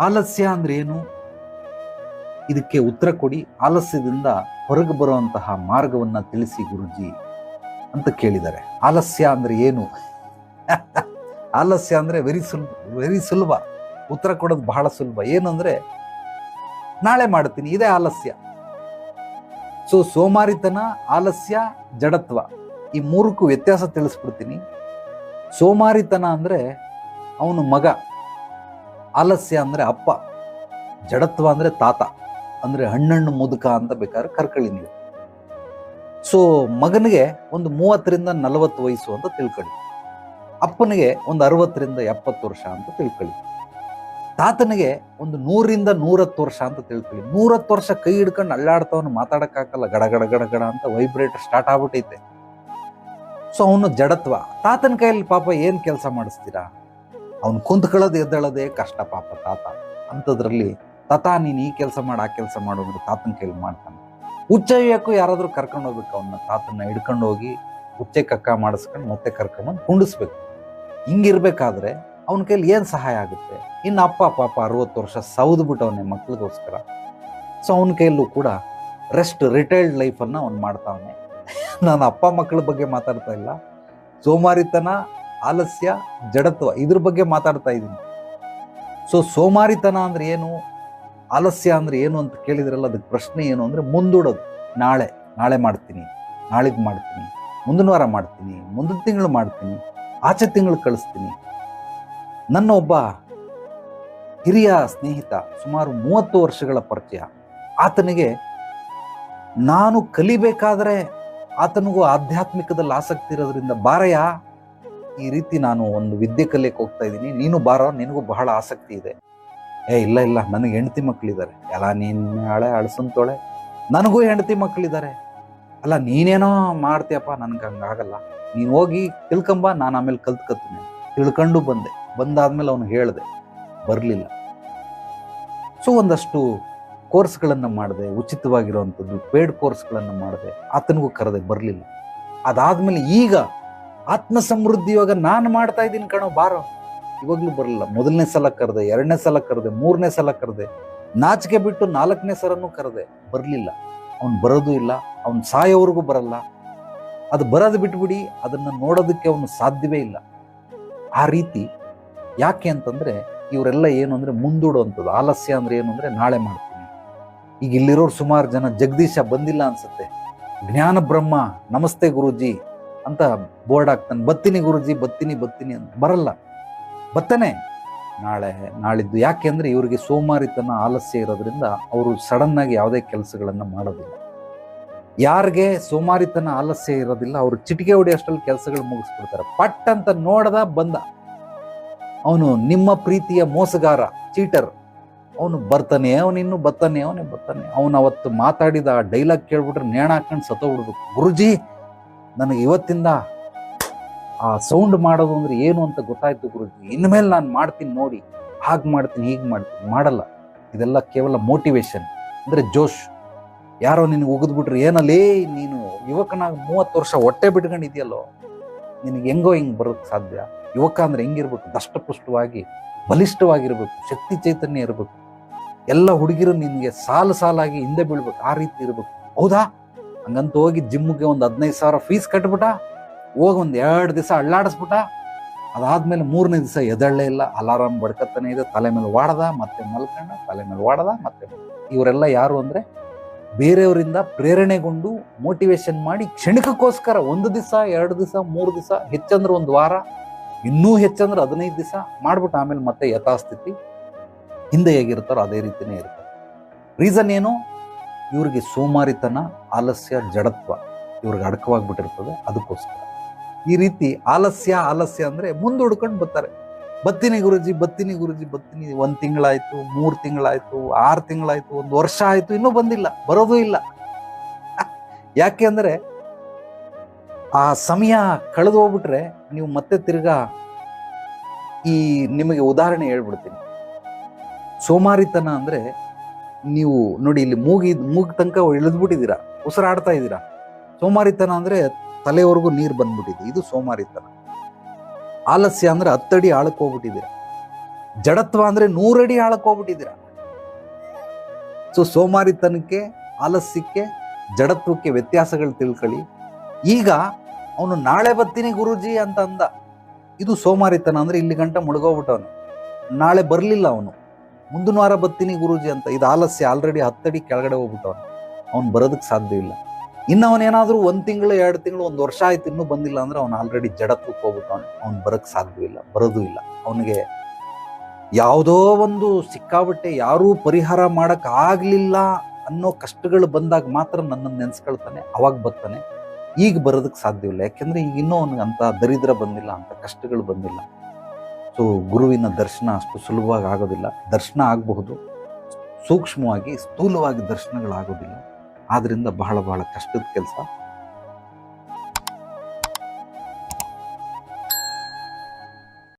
ಆಲಸ್ಯ ಅಂದ್ರೆ ಏನು? ಇದಕ್ಕೆ ಉತ್ತರ ಕೊಡಿ. ಆಲಸ್ಯದಿಂದ ಹೊರಗೆ ಬರುವಂತಹ ಮಾರ್ಗವನ್ನ ತಿಳಿಸಿ ಗುರುಜಿ ಅಂತ ಕೇಳಿದ್ದಾರೆ. ಆಲಸ್ಯ ಅಂದ್ರೆ ಏನು? ಆಲಸ್ಯ ಅಂದ್ರೆ ವೆರಿ ಸುಲಭ ವೆರಿ ಸುಲಭ. ಉತ್ತರ ಕೊಡೋದು ಬಹಳ ಸುಲಭ. ಏನಂದ್ರೆ, ನಾಳೆ ಮಾಡ್ತೀನಿ, ಇದೇ ಆಲಸ್ಯ. ಸೊ ಸೋಮಾರಿತನ, ಆಲಸ್ಯ, ಜಡತ್ವ ಈ ಮೂರಕ್ಕೂ ವ್ಯತ್ಯಾಸ ತಿಳಿಸ್ಬಿಡ್ತೀನಿ. ಸೋಮಾರಿತನ ಅಂದ್ರೆ ಅವನು ಮಗ. ಆಲಸ್ಯ ಅಂದರೆ ಅಪ್ಪ, ಜಡತ್ವ ಅಂದರೆ ತಾತ, ಅಂದರೆ ಹಣ್ಣಣ್ಣು ಮುದುಕ ಅಂತ ಬೇಕಾದ್ರೆ ಕರ್ಕಳಿ ಸೊ ಮಗನಿಗೆ ಒಂದು ಮೂವತ್ತರಿಂದ ನಲವತ್ತು ವಯಸ್ಸು ಅಂತ ತಿಳ್ಕೊಳ್ಳಿ. ಅಪ್ಪನಿಗೆ ಒಂದು ಅರವತ್ತರಿಂದ ಎಪ್ಪತ್ತು ವರ್ಷ ಅಂತ ತಿಳ್ಕೊಳ್ಳಿ. ತಾತನಿಗೆ ಒಂದು ನೂರಿಂದ ನೂರತ್ತು ವರ್ಷ ಅಂತ ತಿಳ್ಕೊಳ್ಳಿ. ನೂರತ್ತು ವರ್ಷ ಕೈ ಹಿಡ್ಕೊಂಡು ಅಳ್ಳಾಡ್ತವನು ಮಾತಾಡೋಕ್ಕಾಗಲ್ಲ. ಗಡ ಗಡ ಗಡ ಗಡ ಅಂತ ವೈಬ್ರೇಟರ್ ಸ್ಟಾರ್ಟ್ ಆಗ್ಬಿಟ್ಟೈತೆ ಸೊ ಅವನು ಜಡತ್ವ. ತಾತನ ಕೈಯಲ್ಲಿ ಪಾಪ ಏನು ಕೆಲಸ ಮಾಡಿಸ್ತೀರಾ? ಅವ್ನು ಕುಂತ್ಕೊಳ್ಳೋದು ಎದ್ದೇಳೋದೇ ಕಷ್ಟ ಪಾಪ ತಾತ. ಅಂಥದ್ರಲ್ಲಿ ತಾತ, ನೀನು ಈ ಕೆಲಸ ಮಾಡಿ, ಆ ಕೆಲಸ ಮಾಡು ಅಂದ್ರೆ ತಾತನ ಕೈಲಿ ಮಾಡ್ತಾನೆ. ಉಚ್ಚಯ್ಯಕ್ಕೂ ಯಾರಾದರೂ ಕರ್ಕೊಂಡು ಹೋಗ್ಬೇಕು ಅವನ್ನ ತಾತನ್ನ ಹಿಡ್ಕೊಂಡು ಹೋಗಿ ಉಚ್ಚೆ ಕಕ್ಕ ಮಾಡಿಸ್ಕೊಂಡು ಮತ್ತೆ ಕರ್ಕೊಂಡ್ಬಂದು ಕುಂಡಿಸ್ಬೇಕು. ಹಿಂಗಿರ್ಬೇಕಾದ್ರೆ ಅವನ ಕೈಲಿ ಏನು ಸಹಾಯ ಆಗುತ್ತೆ? ಇನ್ನು ಅಪ್ಪ, ಪಾಪ ಅರವತ್ತು ವರ್ಷ ಸೌದ್ಬಿಟ್ಟು ಅವನೇ ಮಕ್ಳಿಗೋಸ್ಕರ. ಸೊ ಅವನ ಕೈಯಲ್ಲೂ ಕೂಡ ರೆಸ್ಟ್ ರಿಟೈರ್ಡ್ ಲೈಫನ್ನು ಅವ್ನು ಮಾಡ್ತಾವನೆ. ನಾನು ಅಪ್ಪ ಮಕ್ಕಳ ಬಗ್ಗೆ ಮಾತಾಡ್ತಾ ಇಲ್ಲ. ಸೋಮಾರಿತನ ಆಲಸ್ಯ, ಜಡತ್ವ, ಇದ್ರ ಬಗ್ಗೆ ಮಾತಾಡ್ತಾ ಇದ್ದೀನಿ. ಸೊ ಸೋಮಾರಿತನ ಅಂದ್ರೆ ಏನು? ಆಲಸ್ಯ ಅಂದ್ರೆ ಏನು ಅಂತ ಕೇಳಿದ್ರಲ್ಲ, ಅದಕ್ಕೆ ಪ್ರಶ್ನೆ ಏನು ಅಂದ್ರೆ ಮುಂದೂಡೋದು. ನಾಳೆ ನಾಳೆ ಮಾಡ್ತೀನಿ, ನಾಳೆಗೆ ಮಾಡ್ತೀನಿ, ಮುಂದಿನ ವಾರ ಮಾಡ್ತೀನಿ, ಮುಂದಿನ ತಿಂಗಳು ಮಾಡ್ತೀನಿ, ಆಚೆ ತಿಂಗಳು ಕಳಿಸ್ತೀನಿ. ನನ್ನ ಒಬ್ಬ ಹಿರಿಯ ಸ್ನೇಹಿತ, ಸುಮಾರು ಮೂವತ್ತು ವರ್ಷಗಳ ಪರಿಚಯ. ಆತನಿಗೆ ನಾನು ಕಲಿಬೇಕಾದ್ರೆ ಆತನಿಗೂ ಆಧ್ಯಾತ್ಮಿಕದಲ್ಲಿ ಆಸಕ್ತಿ ಇರೋದ್ರಿಂದ, ಬಾರಯ್ಯ ಈ ರೀತಿ ನಾನು ಒಂದು ವಿದ್ಯೆ ಕಲಿಯಕ್ಕೆ ಹೋಗ್ತಾ ಇದ್ದೀನಿ. ನೀನು ಬಾರೋ, ನಿನಗೂ ಬಹಳ ಆಸಕ್ತಿ ಇದೆ. ಏ, ಇಲ್ಲ ಇಲ್ಲ, ನನಗೆ ಹೆಂಡತಿ ಮಕ್ಕಳಿದ್ದಾರೆ ಎಲ್ಲ ನೀನು ಹಳೆ ಅಳಸಂತೋಳೆ ನನಗೂ ಹೆಂಡತಿ ಮಕ್ಕಳಿದ್ದಾರೆ ಅಲ್ಲ, ನೀನೇನೋ ಮಾಡ್ತೀಯಪ್ಪ, ನನಗೆ ಹಂಗಾಗಲ್ಲ ನೀನು ಹೋಗಿ ತಿಳ್ಕೊಂಬ, ನಾನು ಆಮೇಲೆ ಕಲ್ತ್ಕೊತೀನಿ ತಿಳ್ಕೊಂಡು ಬಂದೆ. ಬಂದಾದ್ಮೇಲೆ ಅವನು ಹೇಳಿದೆ, ಬರಲಿಲ್ಲ. ಸೊ, ಒಂದಷ್ಟು ಕೋರ್ಸ್ಗಳನ್ನು ಮಾಡಿದೆ ಉಚಿತವಾಗಿರುವಂಥದ್ದು ಪೇಡ್ ಕೋರ್ಸ್ಗಳನ್ನು ಮಾಡಿದೆ. ಆತನಿಗೂ ಕರೆದೆ, ಬರಲಿಲ್ಲ. ಅದಾದಮೇಲೆ ಈಗ ಆತ್ಮ ಸಮೃದ್ಧಿ ಇವಾಗ ನಾನು ಮಾಡ್ತಾ ಇದ್ದೀನಿ ಕಣೋ, ಬಾರೋ. ಇವಾಗ್ಲೂ ಬರಲಿಲ್ಲ. ಮೊದಲನೇ ಸಲ ಕರೆದೆ, ಎರಡನೇ ಸಲ ಕರೆದೆ, ಮೂರನೇ ಸಲ ಕರೆದೆ. ನಾಚಿಕೆ ಬಿಟ್ಟು ನಾಲ್ಕನೇ ಸಲನೂ ಕರೆದೆ. ಬರಲಿಲ್ಲ. ಅವ್ನು ಬರೋದು ಇಲ್ಲ, ಅವ್ನು ಸಾಯೋವರೆಗೂ ಬರಲ್ಲ. ಅದು ಬರೋದು ಬಿಟ್ಬಿಡಿ, ಅದನ್ನು ನೋಡೋದಕ್ಕೆ ಅವನು ಸಾಧ್ಯವೇ ಇಲ್ಲ. ಆ ರೀತಿ ಯಾಕೆ ಅಂತಂದರೆ, ಇವರೆಲ್ಲ ಏನು ಅಂದರೆ ಮುಂದೂಡುವಂಥದ್ದು ಆಲಸ್ಯ ಅಂದ್ರೆ ಏನು ಅಂದರೆ ನಾಳೆ ಮಾಡ್ತೀನಿ. ಈಗ ಇಲ್ಲಿರೋರು ಸುಮಾರು ಜನ ಜಗದೀಶ ಬಂದಿಲ್ಲ ಅನ್ಸುತ್ತೆ. ಜ್ಞಾನ ಬ್ರಹ್ಮ, ನಮಸ್ತೆ ಗುರುಜಿ. ಅಂತ ಬೋರ್ಡ್ ಹಾಕ್ತಾನೆ, ಬತ್ತೀನಿ ಗುರುಜಿ, ಬತ್ತೀನಿ ಬತ್ತೀನಿ ಅಂತ ಬರಲ್ಲ. ಬತ್ತನೆ. ನಾಳೆ, ನಾಳಿದ್ದು ಯಾಕೆ ಅಂದರೆ ಇವರಿಗೆ ಸೋಮಾರಿತನ ಆಲಸ್ಯ ಇರೋದ್ರಿಂದ ಅವರು ಸಡನ್ನಾಗಿ ಯಾವುದೇ ಕೆಲಸಗಳನ್ನು ಮಾಡೋದಿಲ್ಲ. ಯಾರಿಗೆ ಸೋಮಾರಿತನ ಆಲಸ್ಯ ಇರೋದಿಲ್ಲ, ಅವರು ಚಿಟಿಕೆ ಹೊಡೆಯೋಷ್ಟರಲ್ಲಿ ಕೆಲಸಗಳು ಮುಗಿಸ್ಬಿಡ್ತಾರೆ. ಪಟ್ ಅಂತ ನೋಡದ ಬಂದ. ಅವನು ನಿಮ್ಮ ಪ್ರೀತಿಯ ಮೋಸಗಾರ, ಚೀಟರ್. ಅವನು ಬರ್ತಾನೆ ಅವನಿನ್ನು ಬರ್ತಾನೆ ಅವನೇ ಬರ್ತಾನೆ ಅವನು ಅವತ್ತು ಮಾತಾಡಿದ ಆ ಡೈಲಾಗ್ ಕೇಳ್ಬಿಟ್ರೆ ನೇಣ ಹಾಕೊಂಡು ಸತ್ತೋಗ್ಬಿಡ್ಬೇಕು. ಗುರುಜಿ ನನಗೆ ಇವತ್ತಿಂದ ಆ ಸೌಂಡ್ ಮಾಡೋದು ಅಂದ್ರೆ ಏನು ಅಂತ ಗೊತ್ತಾಯ್ತು ಗುರುಜಿ. ಇನ್ಮೇಲೆ ನಾನು ಮಾಡ್ತೀನಿ ನೋಡಿ. ಹಾಗೆ ಮಾಡ್ತೀನಿ, ಹೀಗೆ ಮಾಡ್ತೀನಿ. ಮಾಡಲ್ಲ. ಇದೆಲ್ಲ ಕೇವಲ ಮೋಟಿವೇಶನ್ ಅಂದ್ರೆ ಜೋಶ್, ಯಾರೋ ನಿನಗೆ ಉಗಿದ್ಬಿಟ್ರೆ ಏನಲ್ಲೇ ನೀನು, ಯುವಕನಾಗ ಮೂವತ್ತು ವರ್ಷ ಹೊಟ್ಟೆ ಬಿಟ್ಕೊಂಡಿದೆಯಲ್ಲೋ? ನಿನಗೆ ಹೆಂಗೋ ಹಿಂಗೆ ಬರೋಕ್ಕೆ ಸಾಧ್ಯ? ಯುವಕ ಅಂದ್ರೆ ಹೆಂಗಿರ್ಬೇಕು? ದಷ್ಟಪುಷ್ಟವಾಗಿ, ಬಲಿಷ್ಠವಾಗಿರ್ಬೇಕು, ಶಕ್ತಿ ಚೈತನ್ಯ ಇರಬೇಕು. ಎಲ್ಲ ಹುಡುಗಿರು ನಿನಗೆ ಸಾಲು ಸಾಲಾಗಿ ಹಿಂದೆ ಬೀಳ್ಬೇಕು. ಆ ರೀತಿ ಇರಬೇಕು. ಹೌದಾ? ಹಂಗಂತ ಹೋಗಿ ಜಿಮ್ಗೆ ಒಂದು ಹದಿನೈದು ಸಾವಿರ ಫೀಸ್ ಕಟ್ಬಿಟ್ಟ, ಹೋಗಿ ಒಂದು ಎರಡು ದಿವಸ ಅಳ್ಳಾಡಿಸ್ಬಿಟ್ಟ. ಅದಾದ್ಮೇಲೆ ಮೂರನೇ ದಿವಸ ಎದಳ್ಳೇ ಇಲ್ಲ. ಅಲಾರಾಮ್ ಬಡ್ಕತ್ತಾನೆ ಇದೆ. ತಲೆ ಮೇಲೆ ವಾಡದ, ಮತ್ತೆ ಮಲ್ಕೊಂಡ, ತಲೆ ಮೇಲೆ ವಾಡದ, ಮತ್ತೆ ಇವರೆಲ್ಲ ಯಾರು ಅಂದರೆ ಬೇರೆಯವರಿಂದ ಪ್ರೇರಣೆಗೊಂಡು ಮೋಟಿವೇಶನ್ ಮಾಡಿ ಕ್ಷಣಿಕಕ್ಕೋಸ್ಕರ ಒಂದು ದಿವಸ, ಎರಡು ದಿವಸ, ಮೂರು ದಿವಸ, ಹೆಚ್ಚಂದ್ರೆ ಒಂದು ವಾರ, ಇನ್ನೂ ಹೆಚ್ಚಂದ್ರೆ ಹದಿನೈದು ದಿವಸ ಮಾಡ್ಬಿಟ್ಟು. ಆಮೇಲೆ ಮತ್ತೆ ಯಥಾಸ್ಥಿತಿ ಹಿಂದೆ ಹೇಗಿರ್ತಾರೋ ಅದೇ ರೀತಿಯೇ ಇರ್ತಾರೆ ರೀಸನ್ ಏನು? ಇವ್ರಿಗೆ ಸೋಮಾರಿತನ, ಆಲಸ್ಯ, ಜಡತ್ವ ಇವ್ರಿಗೆ ಅಡಕವಾಗ್ಬಿಟ್ಟಿರ್ತದೆ. ಅದಕ್ಕೋಸ್ಕರ ಈ ರೀತಿ ಆಲಸ್ಯ ಆಲಸ್ಯ ಅಂದರೆ ಮುಂದೂಡ್ಕೊಂಡು ಬರ್ತಾರೆ. ಬತ್ತಿನಿ ಗುರುಜಿ ಬತ್ತಿನಿ ಗುರುಜಿ, ಬತ್ತಿನಿ ಒಂದು ತಿಂಗಳಾಯಿತು, ಮೂರು ತಿಂಗಳಾಯಿತು, ಆರು ತಿಂಗಳಾಯಿತು, ಒಂದು ವರ್ಷ ಆಯಿತು, ಇನ್ನೂ ಬಂದಿಲ್ಲ, ಬರೋದೂ ಇಲ್ಲ. ಯಾಕೆ ಅಂದರೆ ಆ ಸಮಯ ಕಳೆದು ಹೋಗ್ಬಿಟ್ರೆ ನೀವು ಮತ್ತೆ ತಿರ್ಗಾ ಈ ನಿಮಗೆ ಉದಾಹರಣೆ ಹೇಳ್ಬಿಡ್ತೀನಿ. ಸೋಮಾರಿತನ ಅಂದ್ರೆ ನೀವು ನೋಡಿ ಇಲ್ಲಿ ಮೂಗಿ, ಮೂಗ್ ತನಕ ಇಳಿದ್ಬಿಟ್ಟಿದ್ದೀರಾ, ಉಸಿರಾಡ್ತಾ ಇದ್ದೀರಾ? ಸೋಮಾರಿತನ ಅಂದರೆ ತಲೆವರೆಗೂ ನೀರು ಬಂದ್ಬಿಟ್ಟಿದೆ. ಇದು ಸೋಮಾರಿತನ. ಆಲಸ್ಯ ಅಂದರೆ ಹತ್ತಡಿ ಆಳಕ್ಕೆ ಹೋಗ್ಬಿಟ್ಟಿದ್ದೀರಾ. ಜಡತ್ವ ಅಂದರೆ ನೂರಡಿ ಆಳಕ್ಕೆ ಹೋಗ್ಬಿಟ್ಟಿದ್ದೀರ. ಸೊ ಸೋಮಾರಿತನಕ್ಕೆ, ಆಲಸ್ಯಕ್ಕೆ, ಜಡತ್ವಕ್ಕೆ ವ್ಯತ್ಯಾಸಗಳು ತಿಳ್ಕೊಳ್ಳಿ. ಈಗ ಅವನು ನಾಳೆ ಬತ್ತೀನಿ ಗುರುಜಿ ಅಂತ ಅಂದ. ಇದು ಸೋಮಾರಿತನ ಅಂದರೆ ಇಲ್ಲಿ ಗಂಟ ಮುಳುಗೋಗ್ಬಿಟ್ಟವನು. ನಾಳೆ ಬರಲಿಲ್ಲ ಅವನು. ಮುಂದಿನ ವಾರ ಬರ್ತೀನಿ ಗುರುಜಿ ಅಂತ, ಇದು ಆಲಸ್ಯ ಆಲ್ರೆಡಿ ಹತ್ತಡಿ ಕೆಳಗಡೆ ಹೋಗ್ಬಿಟ್ಟವನು ಅವ್ನು ಬರೋದಕ್ಕೆ ಸಾಧ್ಯ ಇಲ್ಲ. ಇನ್ನು ಅವನೇನಾದರೂ ಒಂದು ತಿಂಗಳು, ಎರಡು ತಿಂಗಳು, ಒಂದು ವರ್ಷ ಆಯ್ತು ಇನ್ನೂ ಬಂದಿಲ್ಲ ಅಂದ್ರೆ ಅವ್ನು ಆಲ್ರೆಡಿ ಜಡತ್ವಕ್ಕೆ ಹೋಗ್ಬಿಟ್ಟವನು. ಅವ್ನು ಬರೋಕ್ಕೆ ಸಾಧ್ಯವಿಲ್ಲ ಬರೋದು ಇಲ್ಲ. ಅವನಿಗೆ ಯಾವುದೋ ಒಂದು ಸಿಕ್ಕಾಬಟ್ಟೆ ಯಾರೂ ಪರಿಹಾರ ಮಾಡೋಕ್ಕಾಗಲಿಲ್ಲ ಅನ್ನೋ ಕಷ್ಟಗಳು ಬಂದಾಗ ಮಾತ್ರ ನನ್ನನ್ನು ನೆನೆಸ್ಕೊಳ್ತಾನೆ, ಅವಾಗ ಬರ್ತಾನೆ. ಈಗ ಬರೋದಕ್ಕೆ ಸಾಧ್ಯವಿಲ್ಲ ಯಾಕೆಂದರೆ ಈಗ ಇನ್ನೂ ಅವನಿಗೆ ಅಂಥ ದರಿದ್ರ ಬಂದಿಲ್ಲ, ಅಂತ ಕಷ್ಟಗಳು ಬಂದಿಲ್ಲ. ಸೊ ಗುರುವಿನ ದರ್ಶನ ಅಷ್ಟು ಸುಲಭವಾಗಿ ಆಗೋದಿಲ್ಲ. ದರ್ಶನ ಆಗಬಹುದು. ಸೂಕ್ಷ್ಮವಾಗಿ ಸ್ಥೂಲವಾಗಿ ದರ್ಶನಗಳಾಗೋದಿಲ್ಲ. ಆದ್ದರಿಂದ ಬಹಳ ಬಹಳ ಕಷ್ಟದ ಕೆಲಸ.